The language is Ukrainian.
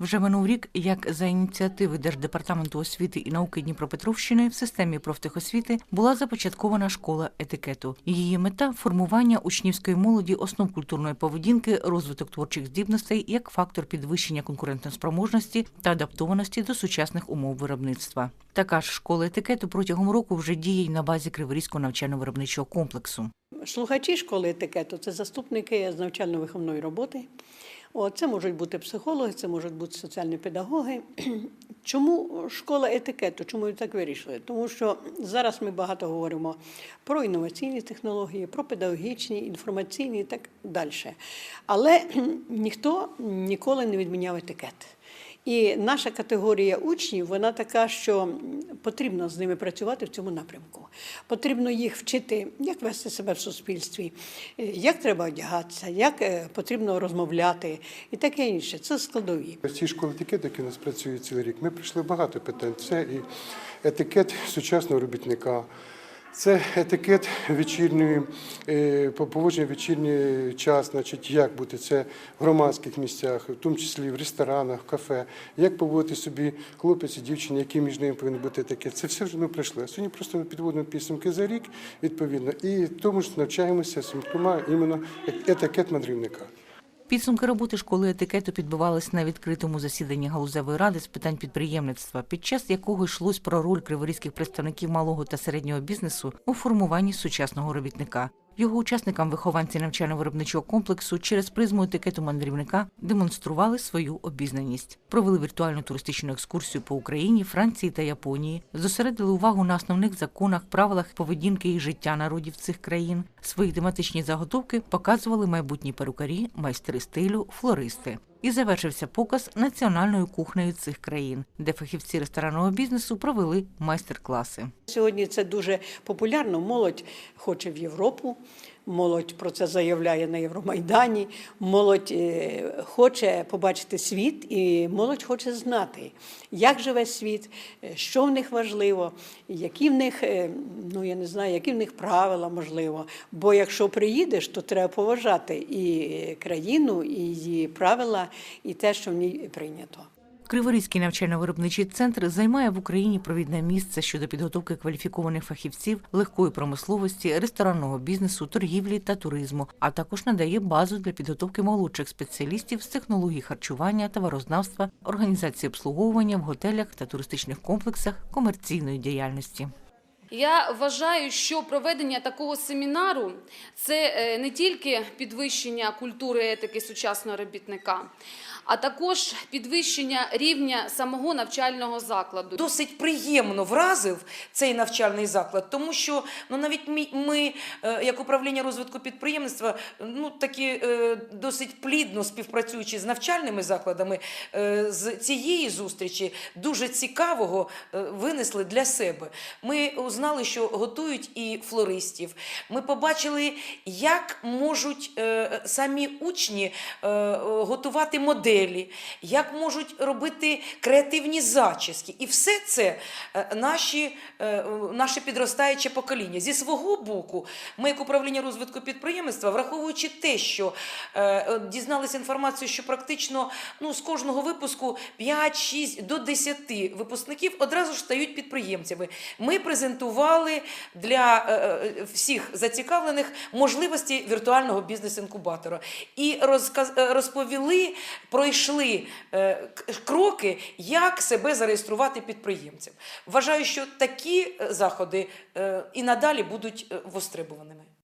Вже минув рік, як за ініціативи Держдепартаменту освіти і науки Дніпропетровщини в системі профтехосвіти була започаткована школа етикету. Її мета формування учнівської молоді основ культурної поведінки, розвиток творчих здібностей як фактор підвищення конкурентоспроможності та адаптованості до сучасних умов виробництва. Така ж школа етикету протягом року вже діє й на базі Криворізького навчально-виробничого комплексу. Слухачі школи етикету це заступники з навчально-виховної роботи. О, це можуть бути психологи, це можуть бути соціальні педагоги. Чому школа етикету? Чому так вирішили? Тому що зараз ми багато говоримо про інноваційні технології, про педагогічні, інформаційні і так далі. Але ніхто ніколи не відміняв етикет. І наша категорія учнів, вона така, що потрібно з ними працювати в цьому напрямку. Потрібно їх вчити, як вести себе в суспільстві, як треба одягатися, як е, потрібно розмовляти і таке інше. Це складові. В цій школі етикету, які у нас працює цілий рік, ми пройшли багато питань. Це і етикет сучасного робітника, це етикет вечірньої, е, по- поводження вечірній час, значить, як бути це в громадських місцях, в тому числі в ресторанах, в кафе, як поводити собі хлопець і дівчина, який між ними повинен бути етикет. Це все вже ми пройшли. Сьогодні просто ми підводимо підсумки за рік, відповідно, і тому ж навчаємося симптома іменно етикет мандрівника. Підсумки роботи школи етикету підбивались на відкритому засіданні галузевої ради з питань підприємництва, під час якого йшлось про роль криворізьких представників малого та середнього бізнесу у формуванні сучасного робітника. Його учасникам вихованці навчально-виробничого комплексу через призму етикету мандрівника демонстрували свою обізнаність, провели віртуальну туристичну екскурсію по Україні, Франції та Японії, зосередили увагу на основних законах, правилах поведінки і життя народів цих країн. Свої тематичні заготовки показували майбутні перукарі, майстри стилю, флористи. І завершився показ національною кухнею цих країн, де фахівці ресторанного бізнесу провели майстер-класи. Сьогодні це дуже популярно. Молодь хоче в Європу, молодь про це заявляє на Євромайдані. Молодь е, хоче побачити світ, і молодь хоче знати, як живе світ, е, що в них важливо, які в них, е, ну я не знаю, які в них правила можливо. Бо якщо приїдеш, то треба поважати і країну, і її правила, і те, що в ній прийнято. Криворізький навчально-виробничий центр займає в Україні провідне місце щодо підготовки кваліфікованих фахівців легкої промисловості, ресторанного бізнесу, торгівлі та туризму, а також надає базу для підготовки молодших спеціалістів з технологій харчування, товарознавства, організації обслуговування в готелях та туристичних комплексах комерційної діяльності. Я вважаю, що проведення такого семінару це е, не тільки підвищення культури етики сучасного робітника, а також підвищення рівня самого навчального закладу. Досить приємно вразив цей навчальний заклад, тому що ну навіть ми, е, як управління розвитку підприємництва, ну такі е, досить плідно співпрацюючи з навчальними закладами, з цієї зустрічі дуже цікавого винесли для себе. Ми узнали, що готують і флористів. Ми побачили, як можуть е, самі учні е, готувати моделі, як можуть робити креативні зачіски. І все це е, наші, е, наше підростаюче покоління. Зі свого боку, ми, як управління розвитку підприємництва, враховуючи те, що е, дізналися інформацію, що практично ну, з кожного випуску 5-6 до 10 випускників одразу ж стають підприємцями. Ми презентували для е, е, всіх зацікавлених можливості віртуального бізнес-інкубатора і е, розповіли, пройшли кроки, як себе зареєструвати підприємцем. Вважаю, що такі заходи і надалі будуть востребуваними.